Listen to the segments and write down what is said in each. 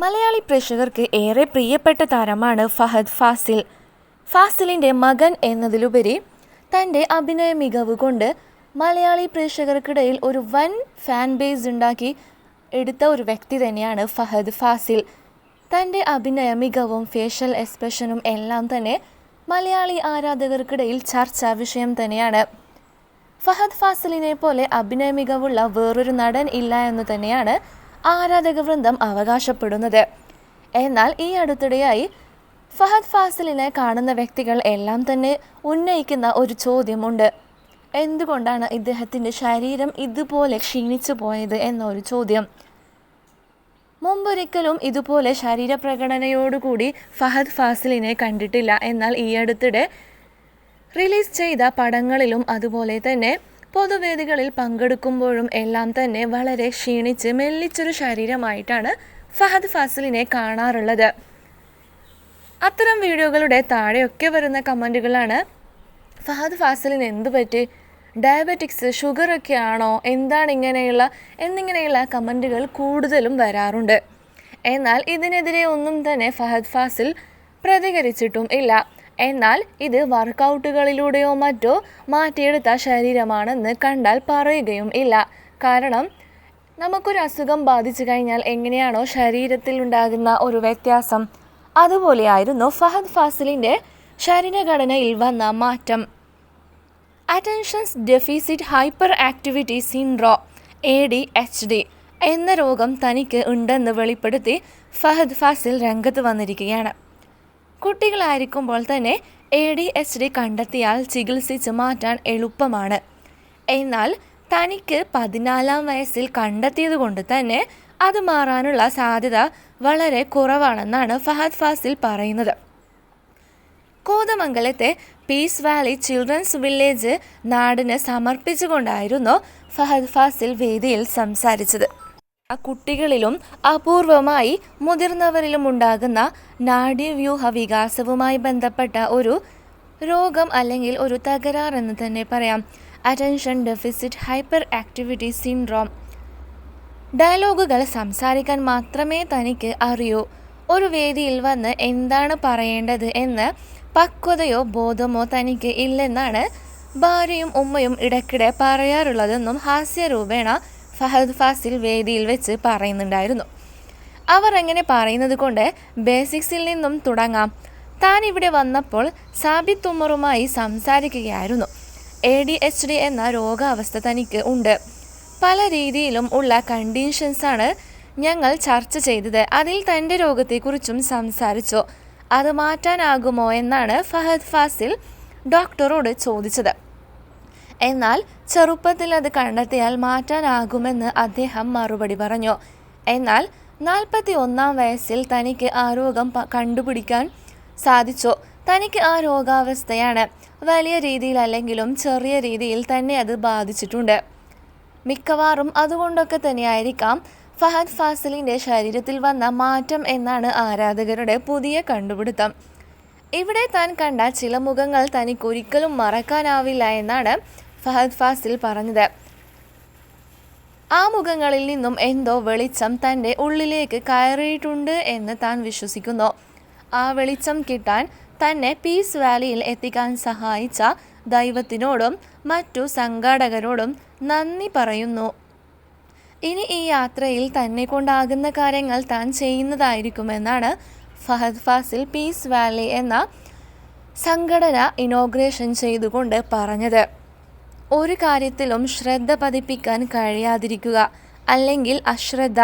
മലയാളി പ്രേക്ഷകർക്ക് ഏറെ പ്രിയപ്പെട്ട താരമാണ് ഫഹദ് ഫാസിൽ. ഫാസിലിന്റെ മകൻ എന്നതിലുപരി തന്റെ അഭിനയ മികവ് കൊണ്ട് മലയാളി പ്രേക്ഷകർക്കിടയിൽ ഒരു വൻ ഫാൻ ബേസ് ഉണ്ടാക്കി എടുത്ത ഒരു വ്യക്തി തന്നെയാണ് ഫഹദ് ഫാസിൽ. തന്റെ അഭിനയ മികവും ഫേഷ്യൽ എക്സ്പ്രഷനും എല്ലാം തന്നെ മലയാളി ആരാധകർക്കിടയിൽ ചർച്ചാ വിഷയം തന്നെയാണ്. ഫഹദ് ഫാസിലിനെ പോലെ അഭിനയ മികവുള്ള വേറൊരു നടൻ ഇല്ല എന്ന് തന്നെയാണ് ആരാധക വൃന്ദം അവകാശപ്പെടുന്നത്. എന്നാൽ ഈ അടുത്തിടെയായി ഫഹദ് ഫാസിലിനെ കാണുന്ന വ്യക്തികൾ എല്ലാം തന്നെ ഉന്നയിക്കുന്ന ഒരു ചോദ്യമുണ്ട്. എന്തുകൊണ്ടാണ് ഇദ്ദേഹത്തിന്റെ ശരീരം ഇതുപോലെ ക്ഷീണിച്ചു പോയത് എന്നൊരു ചോദ്യം. മുമ്പൊരിക്കലും ഇതുപോലെ ശരീരപ്രകടനയോടുകൂടി ഫഹദ് ഫാസിലിനെ കണ്ടിട്ടില്ല. എന്നാൽ ഈ അടുത്തിടെ റിലീസ് ചെയ്ത പടങ്ങളിലും അതുപോലെ തന്നെ പൊതുവേദികളിൽ പങ്കെടുക്കുമ്പോഴും എല്ലാം തന്നെ വളരെ ക്ഷീണിച്ച് മെല്ലിച്ചൊരു ശരീരമായിട്ടാണ് ഫഹദ് ഫാസിലിനെ കാണാറുള്ളത്. അത്തരം വീഡിയോകളുടെ താഴെയൊക്കെ വരുന്ന കമന്റുകളാണ് ഫഹദ് ഫാസിലിന് എന്ത് പറ്റി? ഡയബറ്റിക്സ് ഷുഗറൊക്കെ ആണോ? എന്താണ് ഇങ്ങനെയുള്ള എന്നിങ്ങനെയുള്ള കമന്റുകൾ കൂടുതലും വരാറുണ്ട്. എന്നാൽ ഇതിനെതിരെ ഒന്നും തന്നെ ഫഹദ് ഫാസിൽ പ്രതികരിച്ചിട്ടും ഇല്ല. എന്നാൽ ഇത് വർക്കൗട്ടുകളിലൂടെയോ മറ്റോ മാറ്റിയെടുത്ത ശരീരമാണെന്ന് കണ്ടാൽ പറയുകയും ഇല്ല. കാരണം നമുക്കൊരു അസുഖം ബാധിച്ചു കഴിഞ്ഞാൽ എങ്ങനെയാണോ ശരീരത്തിൽ ഉണ്ടാകുന്ന ഒരു വ്യത്യാസം. അതുപോലെയായിരുന്നു ഫഹദ് ഫാസിലിന്റെ ശരീരഘടനയിൽ വന്ന മാറ്റം. Attentions deficit hyperactivity syndrome A D H D എന്ന രോഗം തനിക്ക് ഉണ്ടെന്ന് വെളിപ്പെടുത്തി ഫഹദ് ഫാസിൽ രംഗത്ത് വന്നിരിക്കുകയാണ്. കുട്ടികളായിരിക്കുമ്പോൾ തന്നെ എ ഡി എച്ച് ഡി കണ്ടെത്തിയാൽ ചികിത്സിച്ച് മാറ്റാൻ എളുപ്പമാണ്. എന്നാൽ തനിക്ക് പതിനാലാം വയസ്സിൽ കണ്ടെത്തിയത് കൊണ്ട് തന്നെ അത് മാറാനുള്ള സാധ്യത വളരെ കുറവാണെന്നാണ് ഫഹദ് ഫാസിൽ പറയുന്നത്. കോതമംഗലത്തെ പീസ് വാലി ചിൽഡ്രൻസ് വില്ലേജ് നാടിന് സമർപ്പിച്ചുകൊണ്ടായിരുന്നു ഫഹദ് ഫാസിൽ വേദിയിൽ സംസാരിച്ചത്. കുട്ടികളിലും അപൂർവമായി മുതിർന്നവരിലും ഉണ്ടാകുന്ന നാഡീവ്യൂഹ വികാസവുമായി ബന്ധപ്പെട്ട ഒരു രോഗം അല്ലെങ്കിൽ ഒരു തകരാർ എന്ന് തന്നെ പറയാം. Attention deficit hyper activity syndrome ഡയലോഗുകൾ സംസാരിക്കാൻ മാത്രമേ തനിക്ക് അറിയൂ. ഒരു വേദിയിൽ വന്ന് എന്താണ് പറയേണ്ടത് എന്ന് പക്വതയോ ബോധമോ തനിക്ക് ഇല്ലെന്നാണ് ഭാര്യയും ഉമ്മയും ഇടയ്ക്കിടെ പറയാറുള്ളതെന്നും ഹാസ്യരൂപേണ ഫഹദ് ഫാസിൽ വേദിയിൽ വെച്ച് പറയുന്നുണ്ടായിരുന്നു. അവർ എങ്ങനെ പറയുന്നത് കൊണ്ട് ബേസിക്സിൽ നിന്നും തുടങ്ങാം. താൻ ഇവിടെ വന്നപ്പോൾ സാബിത്ത് ഉമറുമായി സംസാരിക്കുകയായിരുന്നു. എ ഡി എച്ച് ഡി എന്ന രോഗാവസ്ഥ തനിക്ക് ഉണ്ട്. പല രീതിയിലും ഉള്ള കണ്ടീഷൻസാണ് ഞങ്ങൾ ചർച്ച ചെയ്തത്. അതിൽ തന്റെ രോഗത്തെക്കുറിച്ചും സംസാരിച്ചു. അത് മാറ്റാനാകുമോ എന്നാണ് ഫഹദ് ഫാസിൽ ഡോക്ടറോട് ചോദിച്ചത്. എന്നാൽ ചെറുപ്പത്തിൽ അത് കണ്ടെത്തിയാൽ മാറ്റാനാകുമെന്ന് അദ്ദേഹം മറുപടി പറഞ്ഞു. എന്നാൽ നാൽപ്പത്തി ഒന്നാം വയസ്സിൽ തനിക്ക് ആ രോഗം കണ്ടുപിടിക്കാൻ സാധിച്ചു. തനിക്ക് ആ രോഗാവസ്ഥയാണ്. വലിയ രീതിയിലല്ലെങ്കിലും ചെറിയ രീതിയിൽ തന്നെ അത് ബാധിച്ചിട്ടുണ്ട്. മിക്കവാറും അതുകൊണ്ടൊക്കെ തന്നെയായിരിക്കാം ഫഹദ് ഫാസിലിന്റെ ശരീരത്തിൽ വന്ന മാറ്റം എന്നാണ് ആരാധകരുടെ പുതിയ കണ്ടുപിടുത്തം. ഇവിടെ താൻ കണ്ട ചില മുഖങ്ങൾ തനിക്കൊരിക്കലും മറക്കാനാവില്ല എന്നാണ് ഫഹദ് ഫാസിൽ പറഞ്ഞത്. ആ മുഖങ്ങളിൽ നിന്നും എന്തോ വെളിച്ചം തന്റെ ഉള്ളിലേക്ക് കയറിയിട്ടുണ്ട് എന്ന് താൻ വിശ്വസിക്കുന്നു. ആ വെളിച്ചം കിട്ടാൻ തന്നെ പീസ് വാലിയിൽ എത്തിക്കാൻ സഹായിച്ച ദൈവത്തിനോടും മറ്റു സംഘാടകരോടും നന്ദി പറയുന്നു. ഇനി ഈ യാത്രയിൽ തന്നെ കൊണ്ടാകുന്ന കാര്യങ്ങൾ താൻ ചെയ്യുന്നതായിരിക്കുമെന്നാണ് ഫഹദ് ഫാസിൽ പീസ് വാലി എന്ന സംഘടന ഇനോഗ്രേഷൻ ചെയ്തുകൊണ്ട് പറഞ്ഞത്. ഒരു കാര്യത്തിലും ശ്രദ്ധ പതിപ്പിക്കാൻ കഴിയാതിരിക്കുക അല്ലെങ്കിൽ അശ്രദ്ധ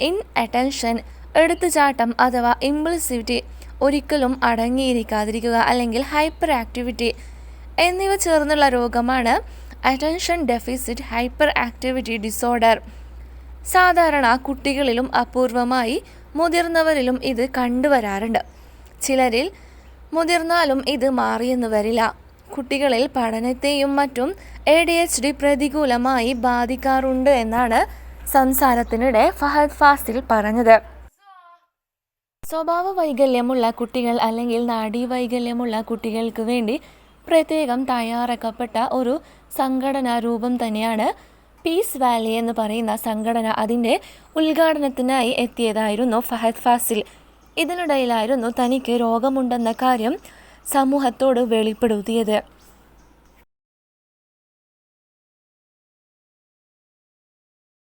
ഇൻ അറ്റൻഷൻ എടുത്തുചാട്ടം അഥവാ ഇംപ്ലിസിവിറ്റി ഒരിക്കലും അടങ്ങിയിരിക്കാതിരിക്കുക അല്ലെങ്കിൽ ഹൈപ്പർ ആക്ടിവിറ്റി എന്നിവ ചേർന്നുള്ള രോഗമാണ് attention deficit hyper activity disorder. സാധാരണ കുട്ടികളിലും അപൂർവമായി മുതിർന്നവരിലും ഇത് കണ്ടുവരാറുണ്ട്. ചിലരിൽ മുതിർന്നാലും ഇത് മാറിയെന്ന് വരില്ല. കുട്ടികളിൽ പഠനത്തെയും മറ്റും എ ഡി എച്ച് ഡി പ്രതികൂലമായി ബാധിക്കാറുണ്ട് എന്നാണ് സംസാരത്തിനിടെ ഫഹദ് ഫാസിൽ പറഞ്ഞത്. സ്വഭാവ വൈകല്യമുള്ള കുട്ടികൾ അല്ലെങ്കിൽ നാഡീവൈകല്യമുള്ള കുട്ടികൾക്ക് വേണ്ടി പ്രത്യേകം തയ്യാറാക്കപ്പെട്ട ഒരു സംഘടനാ രൂപം തന്നെയാണ് പീസ് വാലി എന്ന് പറയുന്ന സംഘടന അതിന്റെ ഉദ്ഘാടനത്തിനായി എത്തിയതായിരുന്നു ഫഹദ് ഫാസിൽ. ഇതിനിടയിലായിരുന്നു തനിക്ക് രോഗമുണ്ടെന്ന കാര്യം സമൂഹത്തോട് വെളിപ്പെടുത്തിയത്.